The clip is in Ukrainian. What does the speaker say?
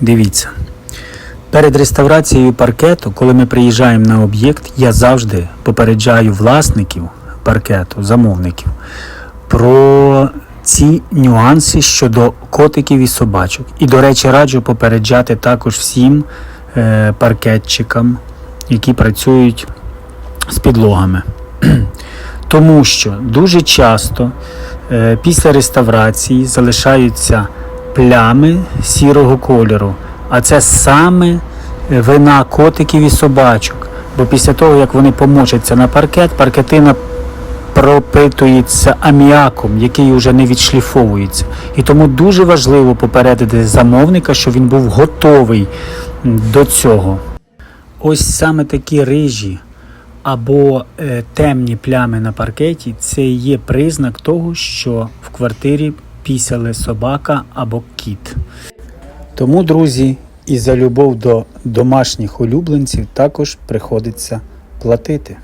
Дивіться. Перед реставрацією паркету, коли ми приїжджаємо на об'єкт, я завжди попереджаю власників паркету, замовників про ці нюанси щодо котиків і собачок. І, до речі, раджу попереджати також всім е, паркетчикам, які працюють з підлогами. Тому що дуже часто е, після реставрації залишаються плями сірого кольору. А це саме е, вина котиків і собачок. Бо після того, як вони помочаться на паркет, паркетина пропитується аміаком, який вже не відшліфовується. І тому дуже важливо попередити замовника, що він був готовий до цього. Ось саме такі рижі або е, темні плями на паркеті це є признак того, що в квартирі пісяли собака або кіт. Тому, друзі, і за любов до домашніх улюбленців також приходиться платити.